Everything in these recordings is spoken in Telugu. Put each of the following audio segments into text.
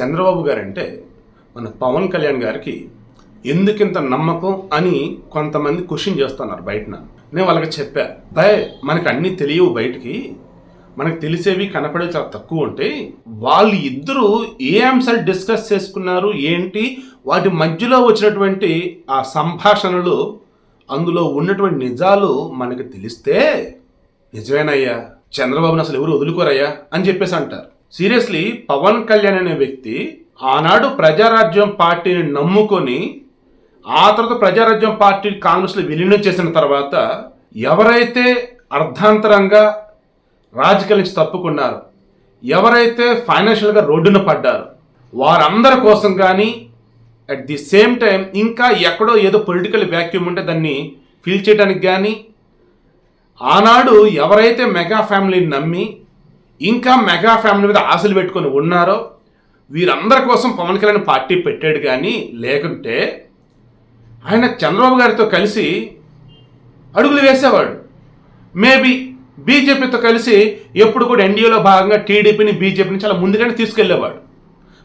చంద్రబాబు గారు అంటే మన పవన్ కళ్యాణ్ గారికి ఎందుకింత నమ్మకం అని కొంతమంది క్వశ్చన్ చేస్తున్నారు బయటన. నేను వాళ్ళకి చెప్పా భయ్ మనకు అన్నీ తెలియవు బయటికి. మనకు తెలిసేవి కనపడే చాలా తక్కువ ఉంటాయి వాళ్ళు ఇద్దరు ఏ అంశాలు డిస్కస్ చేసుకున్నారు ఏంటి? వాటి మధ్యలో వచ్చినటువంటి ఆ సంభాషణలు అందులో ఉన్నటువంటి నిజాలు మనకు తెలిస్తే నిజమేనయ్యా చంద్రబాబుని అసలు ఎవరు వదులుకోరయ్యా అని చెప్పేసి అంటారు. సీరియస్లీ పవన్ కళ్యాణ్ అనే వ్యక్తి ఆనాడు ప్రజారాజ్యం పార్టీని నమ్ముకొని ఆ తర్వాత ప్రజారాజ్యం పార్టీ కాంగ్రెస్లో విలీనం చేసిన తర్వాత ఎవరైతే అర్ధాంతరంగా రాజకీయాల నుంచి తప్పుకున్నారు ఎవరైతే ఫైనాన్షియల్గా రోడ్డున పడ్డారు వారందరి కోసం కానీ అట్ ది సేమ్ టైం ఇంకా ఎక్కడో ఏదో పొలిటికల్ వ్యాక్యూమ్ ఉంటే దాన్ని ఫిల్ చేయడానికి కానీ ఆనాడు ఎవరైతే మెగా ఫ్యామిలీని నమ్మి ఇంకా మెగా ఫ్యామిలీ మీద ఆశలు పెట్టుకొని ఉన్నారో వీరందరి కోసం పవన్ కళ్యాణ్ పార్టీ పెట్టాడు కానీ లేకుంటే ఆయన చంద్రబాబు గారితో కలిసి అడుగులు వేసేవాడు. మేబీ బీజేపీతో కలిసి ఎప్పుడు కూడా ఎన్డీఏలో భాగంగా టీడీపీని బీజేపీని చాలా ముందుగానే తీసుకెళ్ళేవాడు.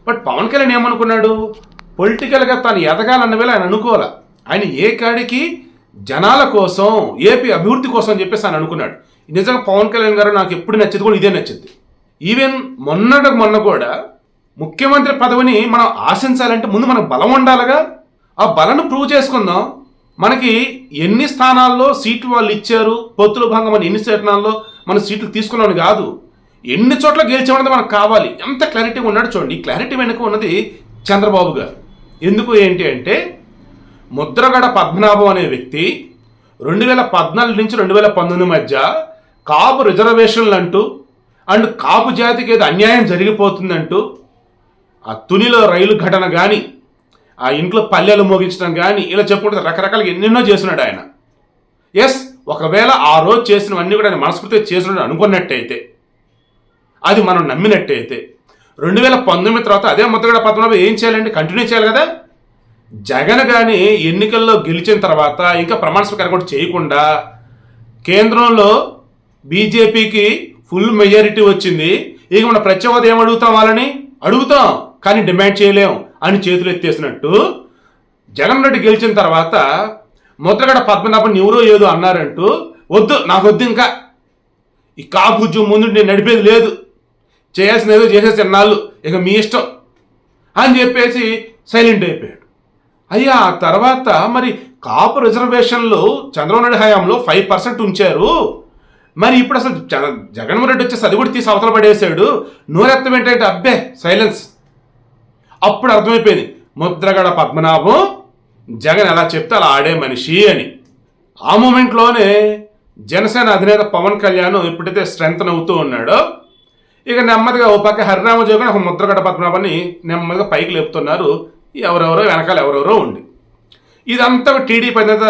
బట్ పవన్ కళ్యాణ్ ఏమనుకున్నాడు? పొలిటికల్గా తాను ఎదగాలన్న వేళ ఆయన అనుకోవాలి? ఆయన ఏ కాడికి? జనాల కోసం ఏపీ అభివృద్ధి కోసం చెప్పేసి ఆయన అనుకున్నాడు. నిజంగా పవన్ కళ్యాణ్ గారు నాకు ఎప్పుడు నచ్చింది కూడా ఇదే నచ్చింది. ఈవెన్ మొన్నటి మొన్న కూడా ముఖ్యమంత్రి పదవిని మనం ఆశించాలంటే ముందు మనకు బలం ఉండాలిగా. ఆ బలను ప్రూవ్ చేసుకుందాం. మనకి ఎన్ని స్థానాల్లో సీట్లు వాళ్ళు ఇచ్చారు పొత్తుల భంగం మన ఎన్ని స్థానాల్లో మన సీట్లు తీసుకున్నాను కాదు. ఎన్ని చోట్ల గెలిచామన్నది మనకు కావాలి. ఎంత క్లారిటీ ఉన్నాడు చూడండి. ఈ క్లారిటీ వెనుక ఉన్నది చంద్రబాబు గారు. ఎందుకు ఏంటి అంటే ముద్రగడ పద్మనాభం అనే వ్యక్తి రెండు వేల పద్నాలుగు నుంచి రెండు వేల పంతొమ్మిది మధ్య కాపు రిజర్వేషన్లు అంటూ అండ్ కాపు జాతికి ఏదో అన్యాయం జరిగిపోతుందంటూ ఆ తునిలో రైలు ఘటన కానీ ఆ ఇంట్లో పల్లెలు మోగించడం కానీ ఇలా చెప్పుకుంటే రకరకాలుగా ఎన్నెన్నో చేస్తున్నాడు ఆయన. ఎస్ ఒకవేళ ఆ రోజు చేసినవన్నీ కూడా ఆయన మనస్ఫూర్తిగా చేసినాడు అనుకున్నట్టయితే అది మనం నమ్మినట్టయితే రెండు వేల పంతొమ్మిది తర్వాత అదే ముద్రగడ పద్మనాభం ఏం చేయాలండి? కంటిన్యూ చేయాలి కదా? జగన్ కానీ ఎన్నికల్లో గెలిచిన తర్వాత ఇంకా ప్రమాణ స్వీకారం కూడా చేయకుండా కేంద్రంలో బీజేపీకి ఫుల్ మెజారిటీ వచ్చింది. ఇక మన ప్రత్యేకత ఏం అడుగుతాం వాళ్ళని? అడుగుతాం కానీ డిమాండ్ చేయలేం అని చేతులు ఎత్తేసినట్టు జగన్ రెడ్డి గెలిచిన తర్వాత ముద్రగడ పద్మనాభం ఎవరో ఏదో అన్నారంటూ వద్దు నాకు వద్దు ఇంకా. ఈ కాపుజ్జు ముందు నేను నడిపేది లేదు. చేయాల్సిన ఏదో చేసేసి ఎన్నాళ్ళు. ఇక మీ ఇష్టం. అని చెప్పేసి సైలెంట్ అయిపోయాడు. అయ్యా ఆ తర్వాత మరి కాపు రిజర్వేషన్లు చంద్రబాబు నాయుడు హయాంలో ఫైవ్ పర్సెంట్ ఉంచారు. మరి ఇప్పుడు అసలు జగ- జగన్మోహన్ రెడ్డి వచ్చేసి అది కూడా తీసి అవతల పడేసాడు. నోరెత్తం ఏంటంటే అబ్బే సైలెన్స్. అప్పుడు అర్థమైపోయింది ముద్రగడ పద్మనాభం జగన్ ఎలా చెప్తే అలా ఆడే మనిషి అని. ఆ మూమెంట్లోనే జనసేన అధినేత పవన్ కళ్యాణ్ ఎప్పుడైతే స్ట్రెంగ్త్ అవుతూ ఉన్నాడో. ఇక నెమ్మదిగా ఓ పక్క హరిరామజోగన్ ఒక ముద్రగడ పద్మనాభాన్ని నెమ్మదిగా పైకి లేపుతున్నారు. ఎవరెవరో వెనకాల ఎవరెవరో ఉండి. ఇదంతా టీడీపీ అధినేత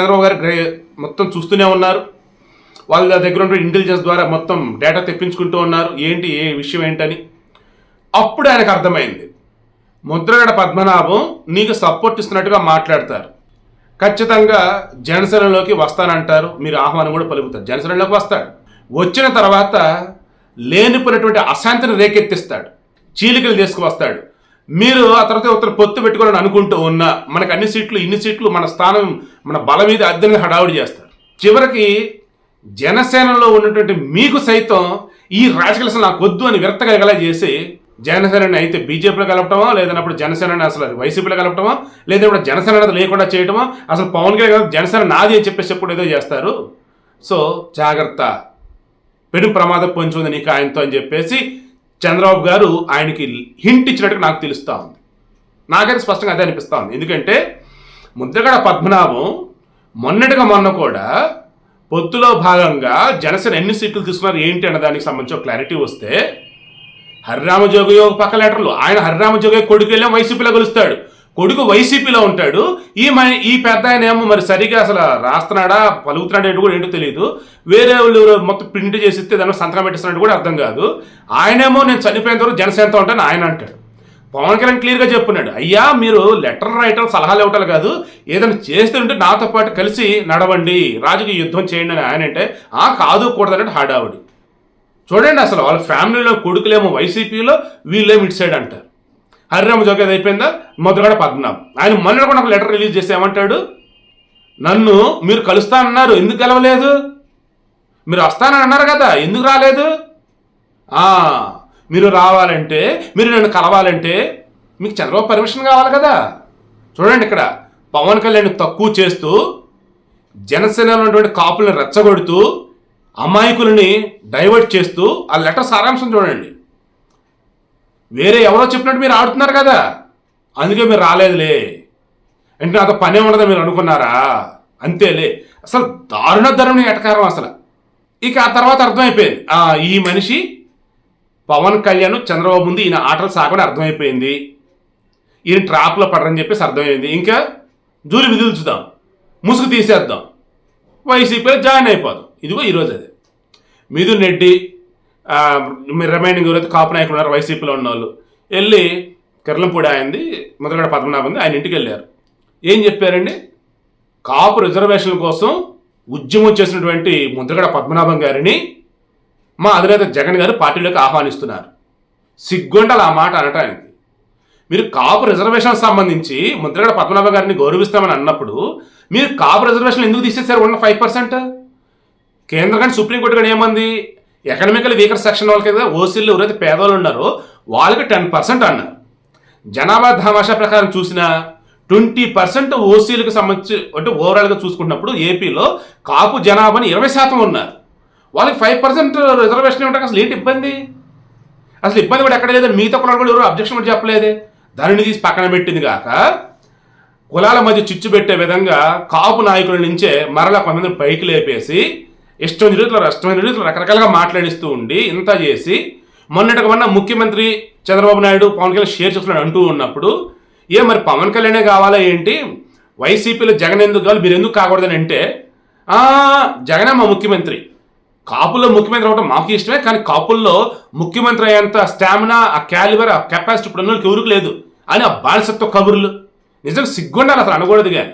చంద్రబాబు గారు గ్రే- మొత్తం చూస్తూనే ఉన్నారు. వాళ్ళ దగ్గర ఉన్న ఇంటెలిజెన్స్ ద్వారా మొత్తం డేటా తెప్పించుకుంటూ ఉన్నారు. ఏంటి ఏ విషయం ఏంటని? అప్పుడు ఆయనకు అర్థమైంది. ముద్రగడ పద్మనాభం నీకు సపోర్ట్ ఇస్తున్నట్టుగా మాట్లాడతారు. ఖచ్చితంగా జనసేనలోకి వస్తానంటారు. మీరు ఆహ్వానం కూడా పలుకుతారు. జనసేనలోకి వస్తాడు. వచ్చిన తర్వాత లేనిపోయినటువంటి అశాంతిని రేకెత్తిస్తాడు. చీలికలు తీసుకువస్తాడు. మీరు ఆ తర్వాత ఉత్తర పొత్తు పెట్టుకోవాలని అనుకుంటూ ఉన్నా మనకు అన్ని సీట్లు ఇన్ని సీట్లు మన స్థానం మన బల మీద అద్దెని హడావుడి చేస్తారు. చివరికి జనసేనలో ఉన్నటువంటి మీకు సైతం ఈ రాజకీయ నాకు వద్దు అని విరక్తగలగలా చేసి జనసేనని అయితే బీజేపీలో కలపటమా? లేదన్నప్పుడు జనసేనని అసలు వైసీపీలో కలపటమా? లేదన్నప్పుడు జనసేన లేకుండా చేయటమా? అసలు పవన్ కళ్యాణ్ జనసేన నాది అని చెప్పేసి ఎప్పుడు ఏదో చేస్తారు. సో జాగ్రత్త. పెను ప్రమాదం పొంచి ఉంది నీకు ఆయనతో అని చెప్పేసి చంద్రబాబు గారు ఆయనకి హింట్ ఇచ్చినట్టుగా నాకు తెలుస్తూ ఉంది. నాకైతే స్పష్టంగా అదే అనిపిస్తూ ఉంది. ఎందుకంటే ముద్రగడ పద్మనాభం మొన్నటిగా మొన్న కూడా పొత్తులో భాగంగా జనసేన ఎన్ని సీట్లు తీసుకున్నారు ఏంటి అన్న దానికి సంబంధించి ఒక క్లారిటీ వస్తే హరిరామ జోగయ్య ఒక పక్క లెటర్లు ఆయన హరిరామ జోగయ్య కొడుకు వెళ్ళాం వైసీపీలో కలుస్తాడు కొడుకు వైసీపీలో ఉంటాడు. ఈ మై ఈ పెద్ద ఆయన ఏమో మరి సరిగా అసలు రాస్తున్నాడా పలుకుతున్నాడు ఏంటో కూడా ఏంటో తెలియదు వేరే వాళ్ళు మొత్తం ప్రింట్ చేసి ఇస్తే దాన్ని సంతకం పెట్టిస్తున్నట్టు కూడా అర్థం కాదు. ఆయనేమో నేను చనిపోయేంత వరకు జనసేనతో ఉంటాను ఆయన అంటాడు. పవన్ కళ్యాణ్ క్లియర్గా చెప్పున్నాడు. అయ్యా మీరు లెటర్ రైటర్ సలహాలు ఇవ్వటం కాదు. ఏదైనా చేస్తే ఉంటే నాతో పాటు కలిసి నడవండి. రాజకీయ యుద్ధం చేయండి అని ఆయన అంటే ఆ కాదు కూడదన్నట్టు హడావుడి. చూడండి అసలు వాళ్ళ ఫ్యామిలీలో కొడుకులేమో వైసీపీలో వీళ్ళేమో ఇటు సైడ్ అంటారు. హరిరామ జోగేది అయిపోయిందా? మొదలుగడ పద్మనాభం. ఆయన మొన్న కూడా ఒక లెటర్ రిలీజ్ చేసి ఏమంటాడు? నన్ను మీరు కలుస్తానన్నారు. ఎందుకు కలవలేదు? మీరు వస్తానని అన్నారు కదా. ఎందుకు రాలేదు? మీరు రావాలంటే మీరు నన్ను కలవాలంటే మీకు చంద్రబాబు పర్మిషన్ కావాలి కదా? చూడండి ఇక్కడ. పవన్ కళ్యాణ్ తక్కువ చేస్తూ జనసేనలో ఉన్నటువంటి కాపులను రెచ్చగొడుతూ అమాయకులని డైవర్ట్ చేస్తూ ఆ లెటర్ సారాంశం చూడండి. వేరే ఎవరో చెప్పినట్టు మీరు ఆడుతున్నారు కదా? అందుకే మీరు రాలేదులే. అంటే నాకు పనే ఉండదా మీరు అనుకున్నారా? అంతేలే. అసలు దారుణ ధరుణి ఎటకారం అసలు. ఇక ఆ తర్వాత అర్థమైపోయింది. ఈ మనిషి పవన్ కళ్యాణ్ చంద్రబాబు ముందు ఈయన ఆటలు సాగని అర్థమైపోయింది. ఈయన ట్రాప్లో పడరని చెప్పేసి అర్థమైంది ఇంకా జూలి విదిల్చుదాం. ముసుగు తీసేద్దాం. వైసీపీలో జాయిన్ అయిపోదాం. ఇదిగో ఈరోజు అది. మిథున్ రెడ్డి మీరు రిమైనింగ్ ఎవరైతే కాపు నాయకులు ఉన్నారు వైసీపీలో ఉన్న వాళ్ళు వెళ్ళి కిరళంపూడి ఆయనది మొదలగడ పద్మనాభంది ఆయన ఇంటికి వెళ్ళారు. ఏం చెప్పారండి? కాపు రిజర్వేషన్ల కోసం ఉద్యమం చేసినటువంటి ముద్రగడ పద్మనాభం గారిని మా అధినేత జగన్ గారు పార్టీలోకి ఆహ్వానిస్తున్నారు. సిగ్గుండాలి ఆ మాట అనటానికి. మీరు కాపు రిజర్వేషన్ సంబంధించి ముద్రగడ పద్మనాభ గారిని గౌరవిస్తామని అన్నప్పుడు మీరు కాపు రిజర్వేషన్ ఎందుకు తీసేశారు ఉన్న ఫైవ్ పర్సెంట్? కేంద్ర కానీ సుప్రీంకోర్టు కానీ ఏమంది? ఎకనామికల్ వీకర్ సెక్షన్ వాళ్ళకి కదా ఓసీలు ఎవరైతే పేదవాళ్ళు ఉన్నారో వాళ్ళకి టెన్ పర్సెంట్ అన్నారు. జనాభా ధమాషా ప్రకారం చూసినా ట్వంటీ పర్సెంట్ ఓసీలకు సంబంధించి అంటే ఓవరాల్గా చూసుకున్నప్పుడు ఏపీలో కాపు జనాభాని ఇరవై శాతం ఉన్నారు. వాళ్ళకి ఫైవ్ పర్సెంట్ రిజర్వేషన్ ఇవ్వడానికి అసలు ఏంటి ఇబ్బంది? అసలు ఇబ్బంది కూడా ఎక్కడ లేదని మిగతా కులాలు కూడా ఎవరు అబ్జెక్షన్ కూడా చెప్పలేదే. దానిని తీసి పక్కన పెట్టింది కాక కులాల మధ్య చిచ్చు పెట్టే విధంగా కాపు నాయకుల నుంచే మరలా కొంతమంది పైకి లేపేసి ఇష్టం రీతిలో ఇష్టమైన రీతిలో రకరకాలుగా మాట్లాడిస్తూ ఉండి ఇంత చేసి మొన్నటికి మొన్న ముఖ్యమంత్రి చంద్రబాబు నాయుడు పవన్ కళ్యాణ్ షేర్ చేస్తున్నాడు అంటూ ఉన్నప్పుడు ఏ మరి పవన్ కళ్యాణే కావాలా ఏంటి? వైసీపీలో జగన్ ఎందుకు కావాలి? మీరు ఎందుకు కాకూడదని అంటే "ఆ, జగనే మా ముఖ్యమంత్రి కాపుల్లో ముఖ్యమంత్రి అవడం మాకు ఇష్టమే కానీ కాపుల్లో ముఖ్యమంత్రి అయ్యేంత స్టామినా ఆ క్యాలిబర్ ఆ కెపాసిటీ ఇప్పుడు అన్నోళ్ళకి ఎవరికి లేదు. అని ఆ బానిసత్వ కబుర్లు. నిజంగా సిగ్గుండాలి అసలు అనకూడదు కానీ.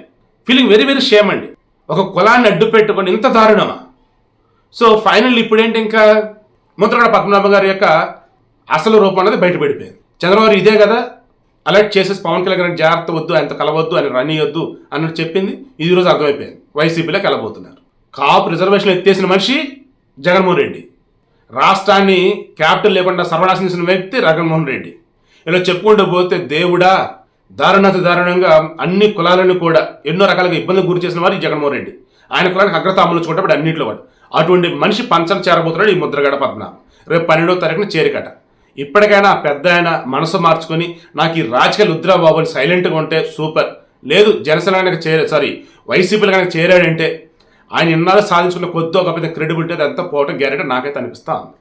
ఫీలింగ్ వెరీ వెరీ షేమ్ అండి. ఒక కులాన్ని అడ్డు పెట్టుకొని ఇంత దారుణమా? సో ఫైనల్ ఇప్పుడేంటి ఇంకా? ముద్రగడ పద్మనాభ గారి యొక్క అసలు రూపం అనేది బయటపడిపోయింది. చంద్రబాబు ఇదే కదా? అలర్ట్ చేసేసి పవన్ కళ్యాణ్ గారిని జాగ్రత్త వద్దు ఆయన కలవద్దు అని రనియొద్దు అన్నట్టు చెప్పింది. ఈ రోజు అర్థమైపోయింది. వైసీపీలో కలబోతున్నారు కాపు రిజర్వేషన్ ఎత్తేసిన మనిషి జగన్మోహన్ రెడ్డి. రాష్ట్రాన్ని క్యాపిటల్ లేకుండా సర్వనాశనం చేసిన వ్యక్తి జగన్మోహన్ రెడ్డి. ఇలా చెప్పుకుంటూ పోతే దేవుడా దారుణాతి దారుణంగా అన్ని కులాలను కూడా ఎన్నో రకాలుగా ఇబ్బందులు గురి చేసిన వారు జగన్మోహన్ రెడ్డి. ఆయన కులానికి అగ్రత అమలుచుకుంటే అన్నింటిలో వాడు. అటువంటి మనిషి పంచం చేరబోతున్నాడు ఈ ముద్రగడ పద్మనాభం. రేపు పన్నెండో తారీఖున చేరికట. ఇప్పటికైనా పెద్ద ఆయన మనసు మార్చుకొని నాకు ఈ రాజకీయ రుద్రా బాబుని సైలెంట్గా ఉంటే సూపర్. లేదు జనసేన కనుక చేరే సారీ వైసీపీలు కనుక చేరాడంటే ఆయన ఇన్నాళ్ళు సాధించుకున్న కొద్ది ఒక పెద్ద క్రెడిబిలిటీ అదంతా పోవటం గ్యారెంటీ నాకైతే అనిపిస్తా ఉంది.